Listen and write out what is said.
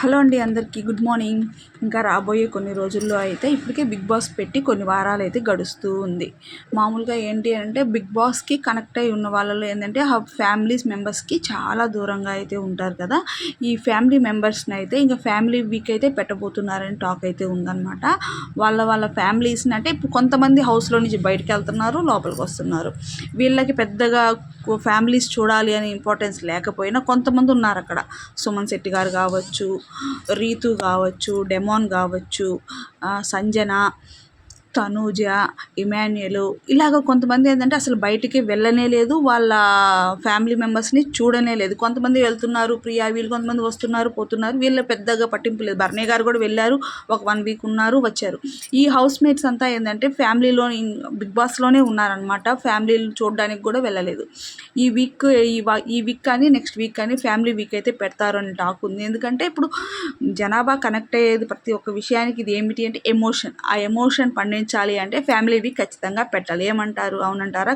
Hello అండి అందరికీ good morning. ఇంకా రాబోయే కొన్ని రోజుల్లో అయితే ఇప్పటికే బిగ్ బాస్ పెట్టి కొన్ని వారాలు అయితే గడుస్తూ ఉంది. మామూలుగా ఏంటి అంటే బిగ్ బాస్కి కనెక్ట్ అయి ఉన్న వాళ్ళలో ఏంటంటే ఆ ఫ్యామిలీస్ మెంబర్స్కి చాలా దూరంగా అయితే ఉంటారు కదా. ఈ ఫ్యామిలీ మెంబర్స్ని అయితే ఇంకా ఫ్యామిలీ వీక్ అయితే పెట్టబోతున్నారని టాక్ అయితే ఉందన్నమాట. వాళ్ళ వాళ్ళ ఫ్యామిలీస్ని అంటే ఇప్పుడు కొంతమంది హౌస్లో నుంచి బయటకు వెళ్తున్నారు లోపలికి వస్తున్నారు. వీళ్ళకి పెద్దగా ఫ్యామిలీస్ చూడాలి అనే ఇంపార్టెన్స్ లేకపోయినా కొంతమంది ఉన్నారు అక్కడ. సుమన్ శెట్టి గారు కావచ్చు రీతు కావచ్చు డెమాన్ కావచ్చు సంజన తనూజ ఇమాన్యులు ఇలాగ కొంతమంది ఏంటంటే అసలు బయటికి వెళ్ళనే లేదు. వాళ్ళ ఫ్యామిలీ మెంబర్స్ని చూడనే లేదు. కొంతమంది వెళ్తున్నారు ప్రియా వీళ్ళు కొంతమంది వస్తున్నారు పోతున్నారు. వీళ్ళ పెద్దగా పట్టింపు లేదు. భరణి గారు కూడా వెళ్ళారు ఒక వన్ వీక్ ఉన్నారు వచ్చారు. ఈ హౌస్ మేట్స్ అంతా ఏంటంటే ఫ్యామిలీలో బిగ్ బాస్లోనే ఉన్నారనమాట ఫ్యామిలీలు చూడడానికి కూడా వెళ్ళలేదు. ఈ వీక్ ఈ ఈ వీక్ కానీ నెక్స్ట్ వీక్ కానీ ఫ్యామిలీ వీక్ అయితే పెడతారని టాక్ ఉంది. ఎందుకంటే ఇప్పుడు జనాభా కనెక్ట్ అయ్యేది ప్రతి ఒక్క విషయానికి ఇది ఏమిటి అంటే ఎమోషన్. ఆ ఎమోషన్ పండించాలి అంటే ఫ్యామిలీ వీక్ ఖచ్చితంగా పెట్టాలి. ఏమంటారు? అవునంటారా?